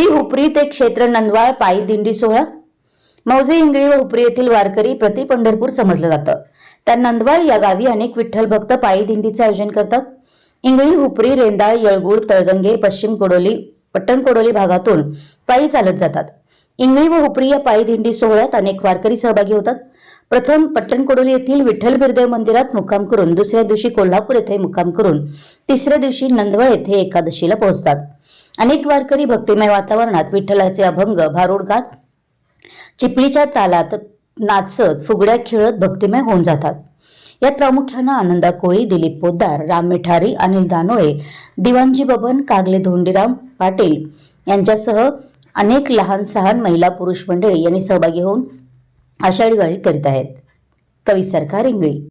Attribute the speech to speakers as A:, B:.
A: हुपरी ते क्षेत्र नंदवाळ पायी दिंडी सोहळा. मौजे इंगळी व हुपरी येथील वारकरी प्रति पंढरपूर समजलं जातं. त्या नंदवाळ या गावी अनेक विठ्ठल भक्त पायी दिंडीचे आयोजन करतात. इंगळी हुपरी रेंदाळ येळगुळ तळगंगे पश्चिम कोडोली पट्टण कोडोली भागातून पायी चालत जातात. इंगळी व हुपरी या पायी दिंडी सोहळ्यात अनेक वारकरी सहभागी होतात. प्रथम पट्टणकोडोली येथील विठ्ठल बिरदेव मंदिरात मुक्काम करून दुसऱ्या दिवशी कोल्हापूर येथे मुक्काम करून तिसऱ्या दिवशी नंदवळ येथे एकादशीला पोहोचतात. अनेक वारकरी भक्तिमय वातावरणात विठ्ठलाचे अभंग भारूड गात चिपळीच्या तालात नाचत फुगड्या खेळत भक्तिमय होऊन जातात. यात प्रामुख्यानं आनंदा कोळी दिलीप पोद्दार राम मिठारी अनिल दानोळे दिवांजी बबन कागले धोंडीराम पाटील यांच्यासह अनेक लहान सहान महिला पुरुष मंडळी यांनी सहभागी होऊन आषाढी वारी करीत आहेत. कवी सरकार इंगळी.